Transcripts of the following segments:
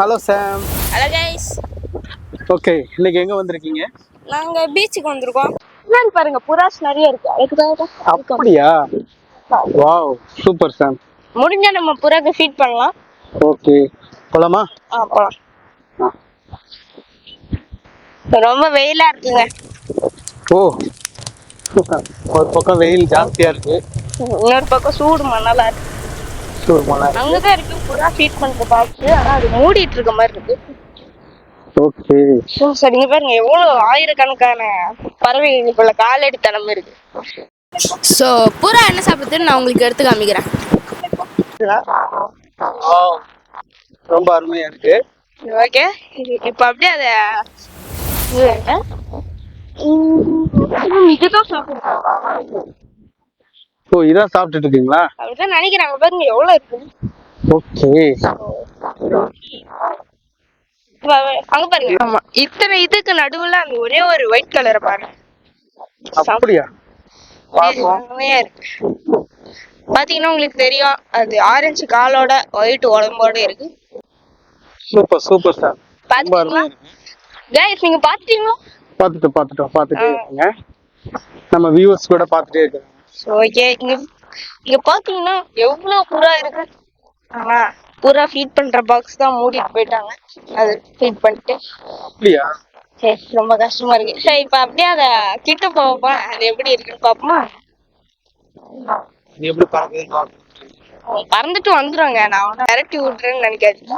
Hello Sam hello guys okay இன்னைக்கு எங்க வந்திருக்கீங்க? நாங்க பீச்சுக்கு வந்திருக்கோம். என்னன்னு பாருங்க புறாஸ் நிறைய இருக்கு. இருக்கோம். அப்படியா? வாவ் சூப்பர் சாம் முடிஞ்சா நம்ம புறாக்கு ஃபீட் பண்ணலாம். ஓகே போலாமா? ஆ போலாம். ரொம்ப வெயிலா இருக்குங்க. ஓ. ஒரு பக்கம் வெயில் ஜாஸ்தியா இருக்கு. இன்னொரு பக்கம் சூடு மணலா இருக்கு. மழை அங்கதான் இருக்கு. புறா ஃபீட் பண்ற பாக்ஸ் ஆனா அது மூடிட்டு இருக்க மாதிரி இருக்கு. ஓகே. ஸோ சரிங்க பாருங்க. எவ்வளவு ஆயிரக்கணக்கான பறவைகளுக்குள்ள காலடி தடம் இருக்கு. ஸோ புறா என்ன சாப்பிடுதுன்னு நான் உங்களுக்கு எடுத்து காமிக்கிறேன். ரொம்ப அருமையா இருக்கு. ஓகே. இப்ப அப்படியே அத இதுதான் சாப்பிடுறோம். ஓ இதான் சாப்பிட்டுட்டு இருக்கீங்களா அப்படிதான் நினைக்கிறாங்க பாருங்க எவ்வளவு இருக்கு? ஓகே. அங்க பாருங்க. ஆமா இத்தனை இதுக்கு நடுவுல அந்த ஒரே ஒரு ஒயிட் கலரை பாருங்க. அப்படியா? பாத்தீங்கன்னா உங்களுக்கு தெரியும் அது ஆரஞ்சு காலோட ஒயிட் உடம்போட இருக்கு. Super super sir. பாத்தீங்களா? கைஸ் நீங்க பாத்தீங்களா பார்த்துட்டு பார்த்துட்டோம் பார்த்துட்டே இருக்கீங்க. நம்ம வியூவர்ஸ் கூட பார்த்துட்டே இருக்காங்க ஓகே இங்க இங்க பாத்தீங்கன்னா எவ்வளவு புறா இருக்கு? ஆனா புறா ஃபீட் பண்ற பாக்ஸ் தான் மூடிட்டு போயிட்டாங்க. அது ஃபீட் பண்ணிட்டு. அப்படியா? சரி ரொம்ப கஷ்டமா இருக்கு. சரி இப்ப அப்படியே அத கிட்ட போவோமா? அது எப்படி இருக்குன்னு பாப்போமா? எப்படி பறந்துட்டு வந்துருவாங்க. நான் அவனை விரட்டி விட்டுறேன்னு நினைக்காதீங்க.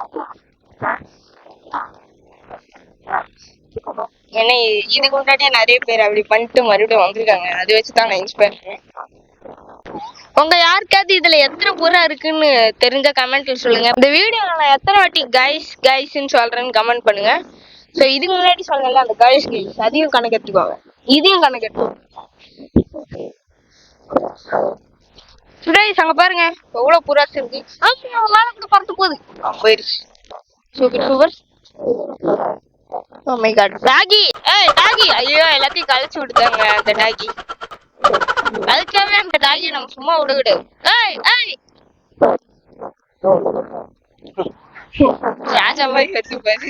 ஏன்னா இதுக்கு முன்னாடியே நிறைய பேர் அப்படி பண்ணிட்டு மறுபடியும் வந்திருக்காங்க. அதை வச்சு தான் நான் இன்ஸ்பயர் பண்ணேன் உங்க யாருக்காவது இதுல எத்தனை புறா இருக்குன்னு தெரிஞ்ச கமெண்ட்ல சொல்லுங்க. இந்த வீடியோ நான் எத்தனை வாட்டி கைஸ் கைஸ்ன்னு சொல்றேன்னு கமெண்ட் பண்ணுங்க. ஸோ இதுக்கு முன்னாடி சொன்னல அந்த கைஸ் கைஸ் அதையும் கணக்கெடுத்துக்கோங்க. இதையும் கணக்கெடுத்துக்கோங்க. சுடேஷ் அங்க பாருங்க. எவ்வளவு புறாஸ் இருக்கு. ஆமா, அவன் மேல கூட பறந்து போகுது. போயிருச்சு. Super super oh my god doggy ஏய் டாகி ஐயோ எல்லாத்தையும் கழிச்சு விட்டுட்டாங்க அந்த டாகி கழிச்சாமே அந்த டாகி நம்ம சும்மா விடுவிடு. ஏய் ஏய்! ராஜா மாதிரி கத்து பாரு.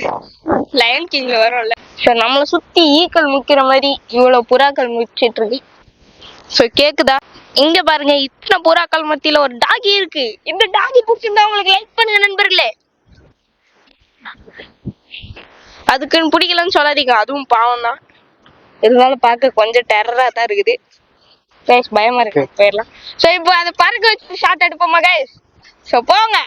லயன் கிங்ல வரும்ல. சோ நம்மள சுத்தி ஈக்கள் முக்கிற மாதிரி இவ்வளவு புறாக்கள் முச்சிட்டு இருக்கு. சோ கேக்குதா? இங்க பாருங்க இத்தனை புறாக்கள் மத்தியில ஒரு டாகி இருக்கு. இந்த டாகி பிடிச்சிருந்தா உங்களுக்கு லைக் பண்ணுங்க நண்பர்களே. அதுக்குன்னு பிடிக்கலன்னு சொல்லாதீங்க. அதுவும் பாவம் தான் இருந்தாலும் பார்க்க கொஞ்சம் டெரரா தான் இருக்குது. கைஸ் பயமா இருக்கு. போயிடலாம். சோ இப்போ அதை பறக்க வச்சு ஷார்ட் எடுப்போமா கைஸ் சோ போங்க.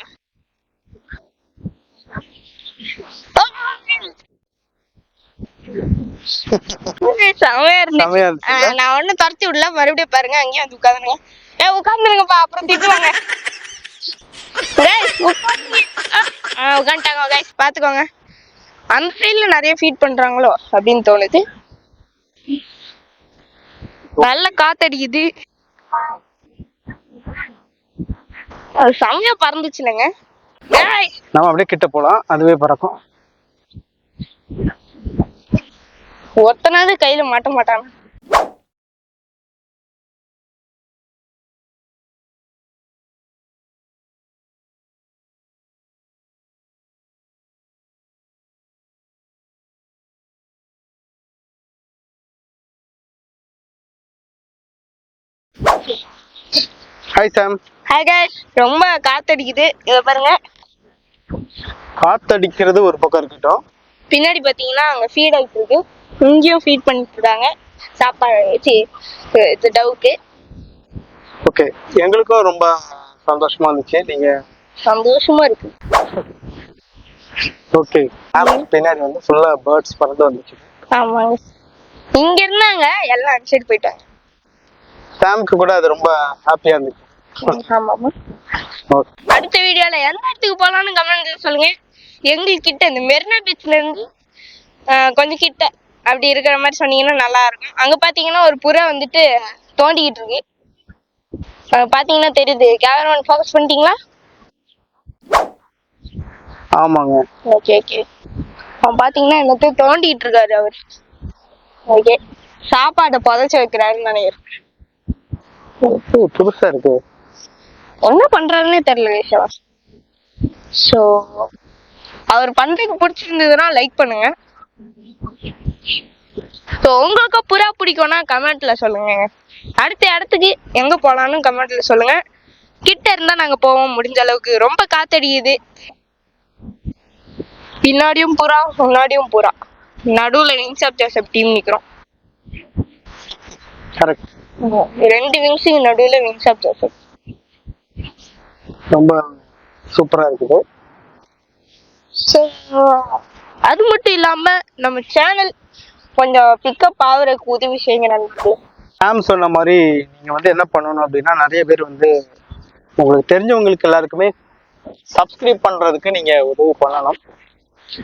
நான் ஒண்ணும் துரத்தி விடல. மறுபடியும் பாருங்க அங்கேயே வந்து உட்காந்துருங்க. ஏ உட்காந்துருங்கப்பா அப்புறம் திட்டுவாங்க. உட்காந்துட்டாங்க கைஸ் பாத்துக்கோங்க அந்த சைடுல நிறைய ஃபீட் பண்றாங்களோ அப்படின்னு தோணுது. நல்ல காத்தடிக்குது. அது செமையா பறந்துச்சுலங்க நம்ம அப்படியே கிட்ட போலாம். அதுவே பறக்கும். ஒருத்தனாவது கையில மாட்ட மாட்டாங்க ஹாய் சாம் ஹாய் கைஸ் ரொம்ப காத்தடிக்குது. இத பாருங்க. காத்தடிக்கிறது ஒரு பக்கம் இருக்கட்டும். பின்னாடி பாத்தீங்கன்னா அங்க ஃபீட் ஆயிட்டு இருக்கு. இங்கேயும் ஃபீட் பண்ணிட்டு இருக்காங்க சாப்பாடு டவுக்கு. ஓகே எங்களுக்கும் ரொம்ப சந்தோஷமா இருந்துச்சு. நீங்க சந்தோஷமா இருக்கு. ஓகே பின்னாடி வந்து ஃபுல்லா பேர்ட்ஸ் பறந்து வந்துச்சு. ஆமாங்க. இங்க இருந்தாங்க. எல்லாம் அந்த சைடு போயிட்டாங்க. சாம்க்கு கூட அது ரொம்ப ஹாப்பியா இருந்துச்சு. அடுத்த வீடியோல எந்த இடத்துக்கு போலாம்னு கமெண்ட் சொல்லுங்க. எங்களுக்கு கிட்ட இந்த மெரினா பீச்ல இருந்து கொஞ்சம் கிட்ட அப்படி இருக்கிற மாதிரி சொன்னீங்கன்னா நல்லா இருக்கும். அங்க பாத்தீங்கன்னா ஒரு புறா வந்துட்டு தோண்டிக்கிட்டு இருக்கு. பாத்தீங்கன்னா தெரியுது. கேமராமேன் ஃபோக்கஸ் பண்ணிட்டீங்களா? ஆமாங்க. ஓகே ஓகே அவன் பாத்தீங்கன்னா எல்லாத்தையும் தோண்டிட்டு இருக்காரு அவர். ஓகே சாப்பாடை புதைச்சு வைக்கிறாருன்னு நினைக்கிறேன். புதுசா இருக்கு. என்ன பண்றாருன்னே தெரியல கேஷவா ஸோ அவர் பண்றதுக்கு பிடிச்சிருந்ததுன்னா லைக் பண்ணுங்க. ஸோ உங்களுக்கு புறா பிடிக்கும்னா கமெண்ட்ல சொல்லுங்க. அடுத்த இடத்துக்கு எங்க போலாம்னு கமெண்ட்ல சொல்லுங்க. கிட்ட இருந்தா நாங்க போவோம் முடிஞ்ச அளவுக்கு. ரொம்ப காத்தடிக்குது. பின்னாடியும் புறா முன்னாடியும் புறா. நடுவுல ஆஃப் ஜோசப் டீம் நிக்கிறோம். கரெக்ட் ரெண்டு விங்ஸுக்கு நடுவுல விங்ஸ் ஆஃப் ஜோசப் ரொம்ப சூப்பரா இருக்குது. ஸோ அது மட்டும் இல்லாம நம்ம சேனல் கொஞ்சம் பிக்கப் ஆகுறதுக்கு உதவி செய்யுங்க நண்பர்களே. சாம் சொன்ன மாதிரி நீங்க வந்து என்ன பண்ணணும் அப்படின்னா நிறைய பேர் வந்து உங்களுக்கு தெரிஞ்சவங்களுக்கு எல்லாருக்குமே சப்ஸ்கிரைப் பண்றதுக்கு நீங்க உதவி பண்ணணும்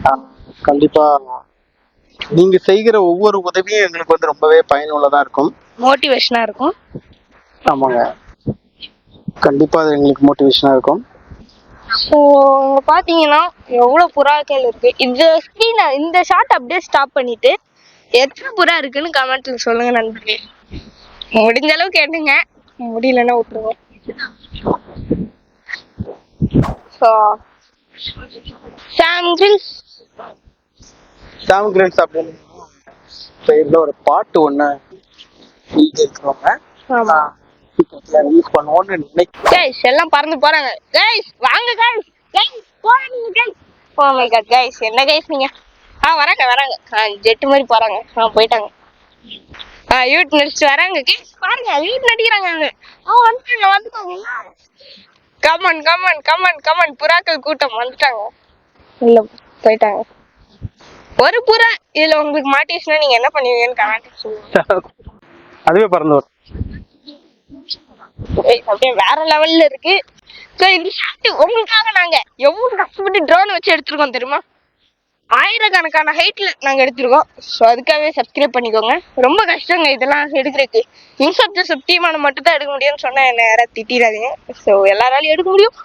ஆஹ் கண்டிப்பா நீங்க செய்கிற ஒவ்வொரு உதவியும் எங்களுக்கு வந்து ரொம்பவே பயனுள்ளதா இருக்கும். மோட்டிவேஷனா இருக்கும். ஆமாங்க. கண்டிப்பா அது எங்களுக்கு மோட்டிவேஷனா இருக்கும். ஸோ இங்க பாத்தீங்கன்னா எவ்வளவு புறாக்கள் இருக்கு. இந்த ஸ்க்ரீனை இந்த ஷார்ட் அப்படியே ஸ்டாப் பண்ணிட்டு எத்தனை புறா இருக்குன்னு கமெண்ட்ல சொல்லுங்க நண்பர்களே. முடிஞ்ச அளவுக்கு கேட்டுங்க முடியலன்னா விட்டுருங்க so Sam Grylls Sam greats அப்படின்னு ஒரு பாட்டு ஒண்ணு இருக்கிறவங்க ஆமா. ரிலீஸ் பண்ணுவோம்னு நினைக்கிறேன் எல்லாம் பறந்து போறாங்க. கைஸ் வாங்க கைஸ் கைஸ் போறாங்க guys oh my god guys என்ன கைஸ் நீங்க? ஆ வராங்க வராங்க. ஆ ஜெட் மாதிரி போறாங்க. ஆ போயிட்டாங்க. ஆ யூட் நடிச்சு வராங்க கைஸ் பாருங்க யூட் நடிக்கிறாங்க அவங்க ஆ வந்துட்டாங்க வந்துட்டாங்க. கமன் கமன் கமன் கமன் புறாக்கள் கூட்டம் வந்துட்டாங்க. இல்ல போயிட்டாங்க. ஒரு புறா இதுல உங்களுக்கு மாட்டிச்சுன்னா நீங்க என்ன பண்ணுவீங்கன்னு கமெண்ட் சொல்லுங்க. அதுவே பறந்து வரும். அப்படியே வேற லெவல்ல இருக்கு. சோ இந்த ஷாட் உங்களுக்காக நாங்க எவ்வளவு கஷ்டப்பட்டு ட்ரோன் வச்சு எடுத்திருக்கோம் தெரியுமா? ஆயிரக்கணக்கான ஹைட்ல நாங்க எடுத்திருக்கோம். ஸோ அதுக்காகவே சப்ஸ்கிரைப் பண்ணிக்கோங்க. ரொம்ப கஷ்டங்க இதெல்லாம் எடுக்கிறதுக்கு. இன்சப்ட் சப்டியமான மட்டும் தான் எடுக்க முடியும்னு சொன்னா என்ன யாராவது திட்டிடாதீங்க. ஸோ எல்லாராலையும் எடுக்க முடியும்.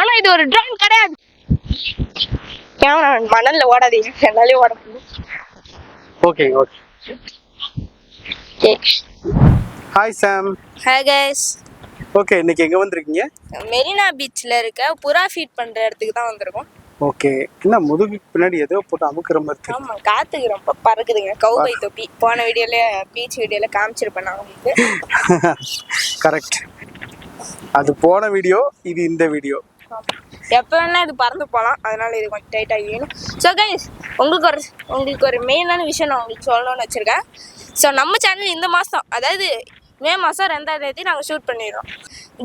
ஆனா இது ஒரு ட்ரோன் கிடையாது. கேமரா மணல்ல ஓடாதீங்க. என்னாலையும் ஓட okay okay hi Sam hi guys okay இன்னைக்கு எங்க வந்திருக்கீங்க? மெரினா பீச்ல இருக்க புறா ஃபீட் பண்ற இடத்துக்கு தான் வந்திருக்கோம். ஓகே என்ன முதுகுக்கு பின்னாடி ஏதோ போட்டு அமுக்குற மாதிரி இருக்கு. ஆமா காத்துக்கு ரொம்ப பறக்குதுங்க. கௌபை தொப்பி. போன வீடியோல பீச் வீடியோல காமிச்சிருப்பேன் நான் உங்களுக்கு. கரெக்ட் அது போன வீடியோ இது இந்த வீடியோ. எப்போ வேணா இது பறந்து போகலாம் அதனால இது கொஞ்சம் டைட்டாக வேணும் ஸோ கைஸ் உங்களுக்கு ஒரு உங்களுக்கு ஒரு மெயினான விஷயம் நான் உங்களுக்கு சொல்லணும்னு வச்சுருக்கேன். ஸோ நம்ம சேனல் இந்த மாதம் அதாவது மே மாதம் ரெண்டாம் தேதி நாங்கள் ஷூட் பண்ணிடுறோம்.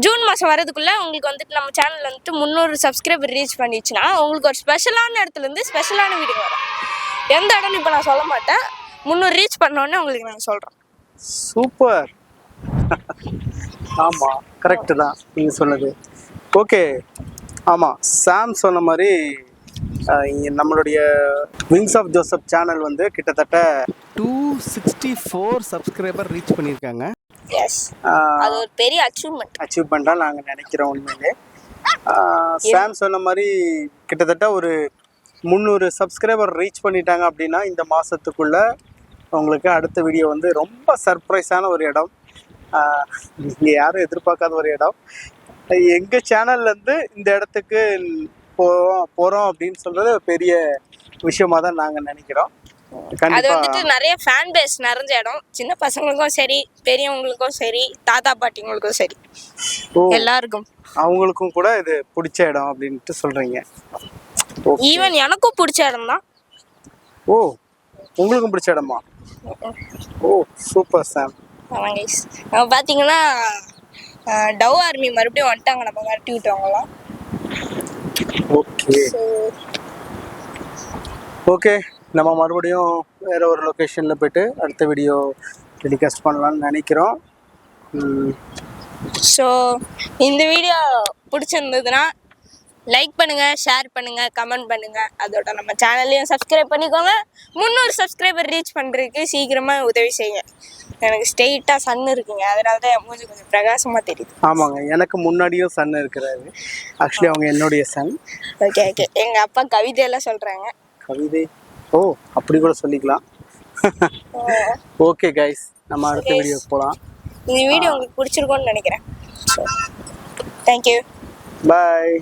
ஜூன் மாதம் வரதுக்குள்ளே உங்களுக்கு வந்துட்டு நம்ம சேனல் வந்துட்டு முந்நூறு சப்ஸ்கிரைபர் ரீச் பண்ணிச்சுன்னா உங்களுக்கு ஒரு ஸ்பெஷலான இடத்துலேருந்து ஸ்பெஷலான வீடியோ வரும். எந்த இடம்னு இப்போ நான் சொல்ல மாட்டேன். முந்நூறு ரீச் பண்ணோன்னே உங்களுக்கு நாங்கள் சொல்கிறோம் சூப்பர். ஆமாம் கரெக்டு தான் நீங்கள் சொன்னது. ஓகே ஆமா சாம் சொன்ன மாதிரி நம்மளுடைய விங்ஸ் ஆஃப் ஜோசப் சேனல் வந்து கிட்டத்தட்ட two sixty four subscriber reach பண்ணியிருக்காங்க எஸ் அது ஒரு பெரிய அச்சீவ்மெண்ட் அச்சீவ்மெண்ட்டாக நாங்கள் நினைக்கிறோம் உண்மையிலே. சாம் சொன்ன மாதிரி கிட்டத்தட்ட ஒரு முந்நூறு சப்ஸ்கிரைபர் ரீச் பண்ணிட்டாங்க அப்படின்னா இந்த மாதத்துக்குள்ள உங்களுக்கு அடுத்த வீடியோ வந்து ரொம்ப சர்ப்ரைஸான ஒரு இடம். இங்கே யாரும் எதிர்பார்க்காத ஒரு இடம். எங்கள் சேனல்லேருந்து இந்த இடத்துக்கு போகிறோம் போகிறோம் அப்படின்னு சொல்கிறது பெரிய விஷயமா தான் நாங்கள் நினைக்கிறோம் அது வந்துட்டு நிறைய ஃபேன் பேஸ் நிறைஞ்ச இடம். சின்ன பசங்களுக்கும் சரி பெரியவங்களுக்கும் சரி தாத்தா பாட்டிங்களுக்கும் சரி. எல்லாருக்கும். அவங்களுக்கும் கூட இது பிடிச்ச இடம் அப்படின்ட்டு சொல்கிறீங்க ஈவன் எனக்கும் பிடிச்ச இடம் தான் ஓ உங்களுக்கும் பிடிச்ச இடமா? ஓ சூப்பர் சாம் பார்த்தீங்கன்னா டவ் ஆர்மி மறுபடியும் வந்துட்டாங்க நம்ம விரட்டி விட்டவங்களாம் ஓகே. ஓகே நம்ம மறுபடியும் வேற ஒரு லொக்கேஷனில் போயிட்டு அடுத்த வீடியோ டெலிகாஸ்ட் பண்ணலாம்னு நினைக்கிறோம். ஸோ இந்த வீடியோ பிடிச்சிருந்ததுன்னா லைக் பண்ணுங்க ஷேர் பண்ணுங்க கமெண்ட் பண்ணுங்க. அதோட நம்ம சேனல்லையும் சப்ஸ்கிரைப் பண்ணிக்கோங்க. முந்நூறு சப்ஸ்கிரைபர் ரீச் பண்ணுறதுக்கு சீக்கிரமா உதவி செய்யுங்க. எனக்கு ஸ்ட்ரெயிட்டாக சன் இருக்குங்க. அதனால தான் என் மூஞ்சி கொஞ்சம் பிரகாசமாக தெரியுது. ஆமாங்க. எனக்கு முன்னாடியும் சன் இருக்கிறாரு. ஆக்சுவலி அவங்க என்னுடைய சன். ஓகே ஓகே எங்கள் அப்பா கவிதையெல்லாம் சொல்கிறாங்க கவிதை? ஓ அப்படி கூட சொல்லிக்கலாம். ஓகே கைஸ் நம்ம அடுத்த. வீடியோ போகலாம் இந்த வீடியோ உங்களுக்கு பிடிச்சிருக்கும்னு நினைக்கிறேன். Thank you bye